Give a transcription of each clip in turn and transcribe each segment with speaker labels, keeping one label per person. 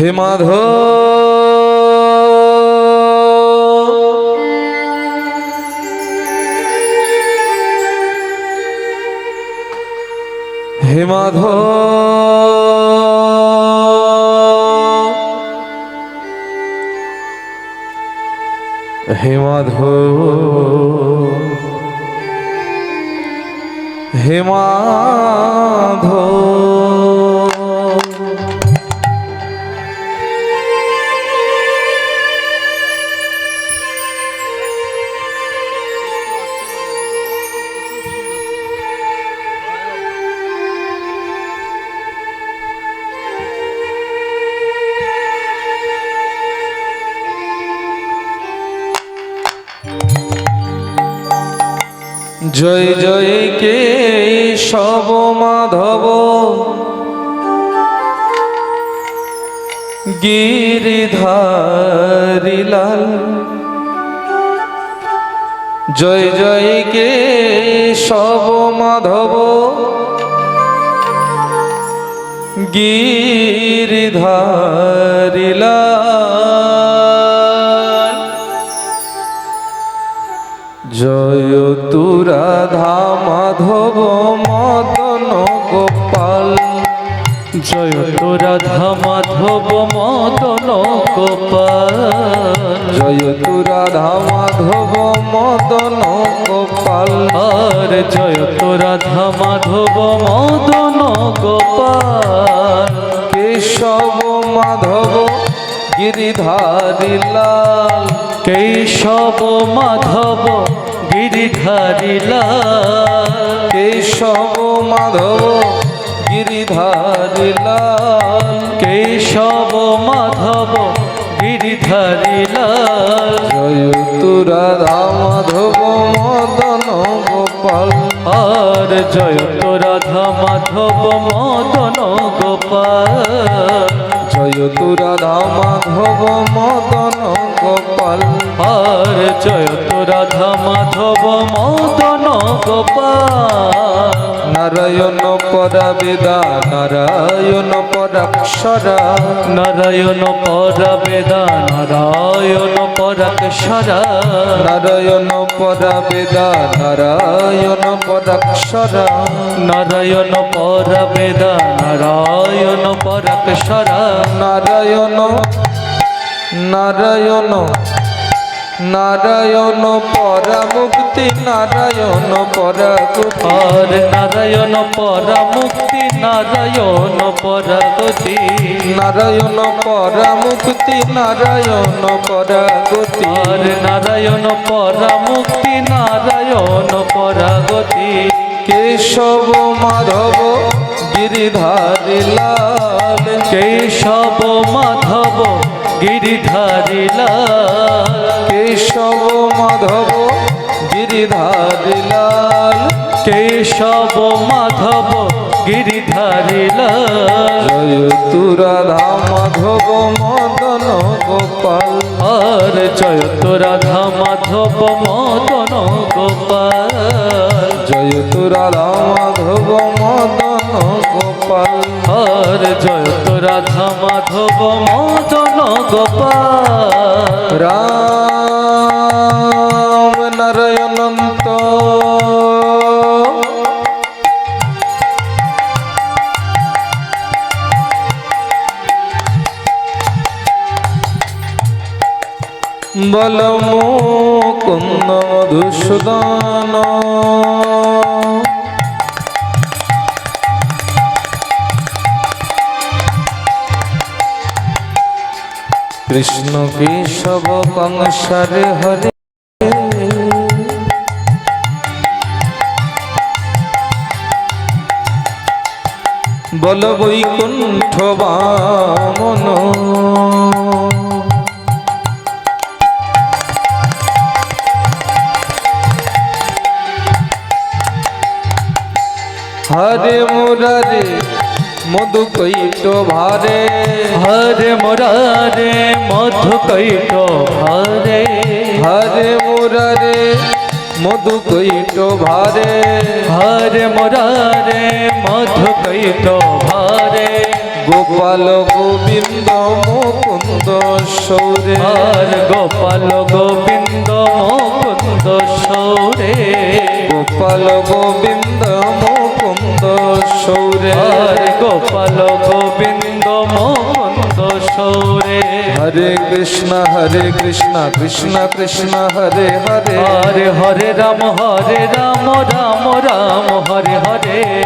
Speaker 1: হে মাধব হে মাধব হে মাধব হে মাধব জয় জয় কে সব মাধব? গিরিধারি লাল। জয় জয় কে সব মাধব? গিরিধারি জয় তুরা মাধব মদন গোপাল।
Speaker 2: জয় তো রাধা মাধব মদন গোপাল।
Speaker 1: জয় তুরা মাধব মদন গোপাল।
Speaker 2: জয় তো রাধা মাধব মদন গোপাল।
Speaker 1: কেশব মাধব গিরিধারি লাল।
Speaker 2: কেশব মাধব গিরিধারী লাল
Speaker 1: কেশব মাধব গিরিধারি লাল
Speaker 2: কেশব মাধব গিরিধারী লাল
Speaker 1: জয় তুরা মাধব মদন গোপাল।
Speaker 2: আর জয় রাধা মাধব মদন গোপাল।
Speaker 1: জয় তুরা মাধব মদন গোপাল
Speaker 2: আর জয় তো রাধা মাধব মদন গোপাল।
Speaker 1: নারায়ণ পরাবেদা নারায়ণ পরাক্ষরা
Speaker 2: নারায়ণ পরবেদা নারায়ণ পরাক্ষরা
Speaker 1: নারায়ণ পরাবেদা নারায়ণ পরাক্ষরা
Speaker 2: নারায়ণ পরবেদা নারায়ণ পরাক্ষরা
Speaker 1: নারায়ণ নারায়ণ নারায়ণ পরামুক্তি নারায়ণ পরাগতি।
Speaker 2: আর নারায়ণ পরামুক্তি নারায়ণ পরাগতি।
Speaker 1: নারায়ণ পরামুক্তি নারায়ণ পরাগতি।
Speaker 2: আর নারায়ণ পরামুক্তি নারায়ণ পরাগতি।
Speaker 1: কেশব মাধব গিরিধারি লাল
Speaker 2: কেশব মাধব গিরিধারী লাল।
Speaker 1: কেশব মাধব গিরিধারি লাল।
Speaker 2: কেশব মাধব গিরিধারী লাল।
Speaker 1: জয় তুরা মাধব মদন গোপাল।
Speaker 2: আর জয় তো রাধা মাধব মদন গোপাল।
Speaker 1: জয় তুরা মাধব মদন
Speaker 2: আর জয় তো রাধা মাধব মদন গোপাল।
Speaker 1: রাম নারায়ণন্ত বল মুকুন্দ মধুসূদন। কৃষ্ণ কেশব কংসারে হরে। বল বৈকুণ্ঠ বামন। হরে মুরারে মধু কৈট ভারে।
Speaker 2: হরে মোরারে মধু কৈট হরে
Speaker 1: হরে মুরারে মধু কৈট ভারে।
Speaker 2: হরে মোরারে মধু কৈট হরে
Speaker 1: গোপাল গোবিন্দ মুকুন্দ সৌরে।
Speaker 2: আর গোপাল গোবিন্দ মুকুন্দ সৌরে।
Speaker 1: গোপাল গোবিন্দ মুকুন্দ সৌরে।
Speaker 2: হরে গোপাল গোবিন্দ মুকুন্দ সৌরে।
Speaker 1: হরে কৃষ্ণ হরে কৃষ্ণ কৃষ্ণ কৃষ্ণ হরে হরে।
Speaker 2: হরে হরে রাম হরে রাম রাম রাম হরে হরে।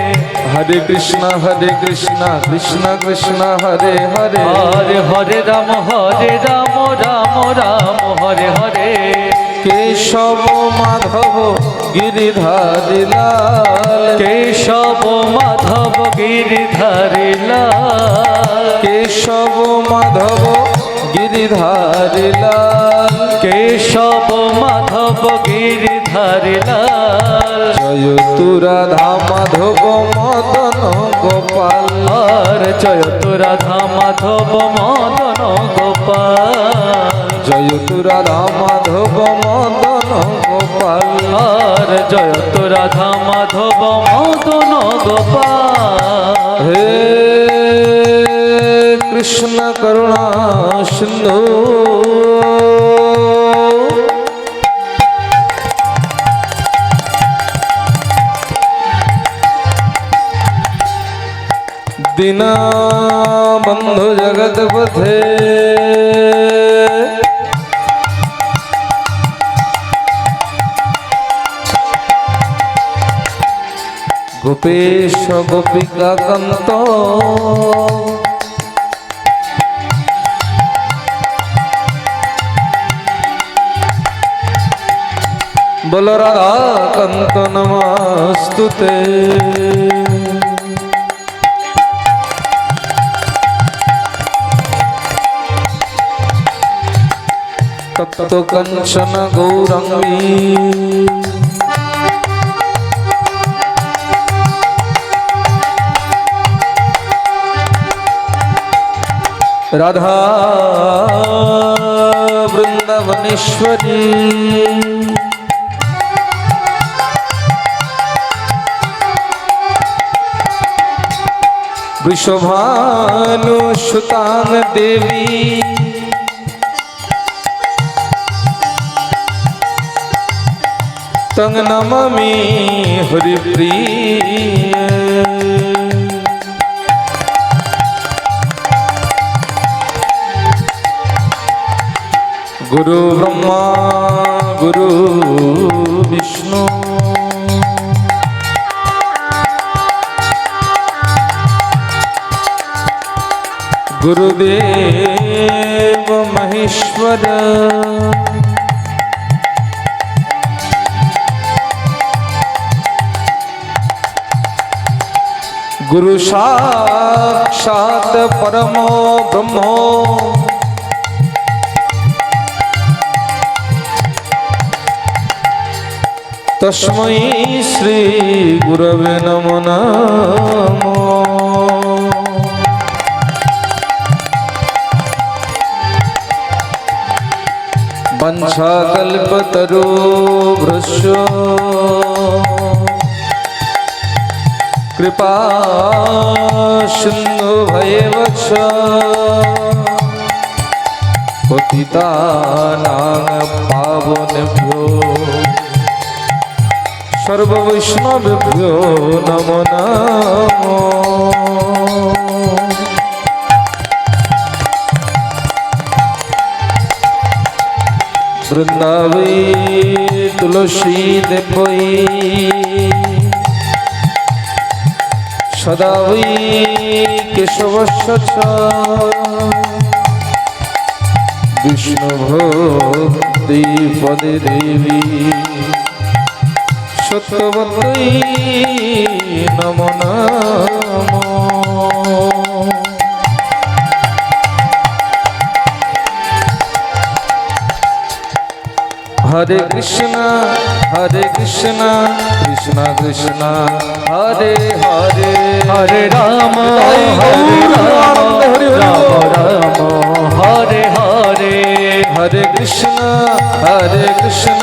Speaker 1: হরে কৃষ্ণ হরে কৃষ্ণ কৃষ্ণ কৃষ্ণ হরে হরে।
Speaker 2: হরে হরে রাম হরে রাম রাম রাম হরে হরে।
Speaker 1: কেশব মাধব গিরিধারি লাল।
Speaker 2: কেশব মাধব গিরিধারি লাল।
Speaker 1: কেশব মাধব গিরিধারি লাল।
Speaker 2: কেশব মাধব গিরিধারি লাল।
Speaker 1: জয় তু রাধা মাধব মদন গোপাল।
Speaker 2: জয় তু রাধা মাধব মদন গোপাল।
Speaker 1: জয় তু রাধা মাধব মদন গোপাল।
Speaker 2: আর জয় তু রাধা মাধব মদন গোপাল।
Speaker 1: হে কৃষ্ণ করুণা সিন্ধু। দীনা বন্ধু গোপেশ গোপিকা কান্ত। বল রাধা কান্ত নমস্তুতে। তপ্ত কঞ্চন গৌরঙ্গী। রাধা বৃন্দাবনেশ্বরী বৃষভানু সুতাং দেবী তং নমামি গুরু ব্রহ্মা গুরু বিষ্ণু গুরুদেব মহেশ্বর গুরু সাক্ষাৎ পরম ব্রহ্ম তস্মৈ শ্রী গুরবে নম নম। বংশাকল্পতরো ভৃশ কৃপা সিন্ধু ভয়ে বক্ষ। পতিতা পাবনেভ্যো। সর্ববৈষ্ণব নম নম। বৃন্দাবৈ তুলসী দেবৈ সদাবী কেশব বিষ্ণু ভক্তি পদে দেবী সত্যবতী নম নম। হরে কৃষ্ণ হরে কৃষ্ণ কৃষ্ণ কৃষ্ণ, হরে হরে
Speaker 2: হরে রাম হরে রাম রাম রাম, হরে হরে।
Speaker 1: হরে কৃষ্ণ হরে কৃষ্ণ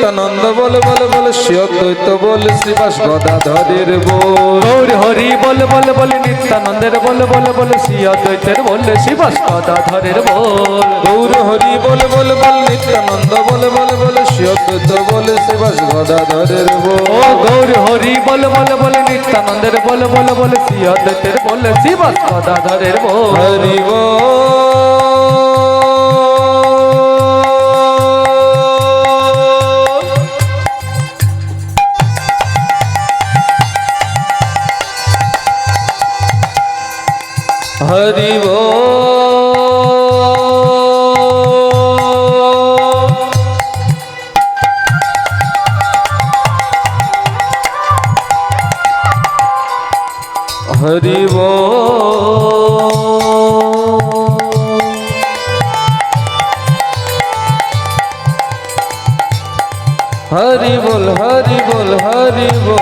Speaker 1: নিত্যানন্দ বল বল বল শ্রী অদ্বৈত বল শ্রীবাস গদাধরের বল
Speaker 2: গৌর হরি বল বল বল নিত্যানন্দের বল বল বল শ্রী অদ্বৈতের বল শিবাস গদাধরের বল
Speaker 1: গৌর হরি বল বল বল নিত্যানন্দ বল বল বল শ্রী অদ্বৈত বল শ্রীবাস গদাধরের বল
Speaker 2: গৌর হরি বল বল বল নিত্যানন্দের বল বল বল শ্রী অদ্বৈতের বল শিবাস গদাধরের
Speaker 1: বল হরি বল হরি বল হরি বল হরি বল হরি বল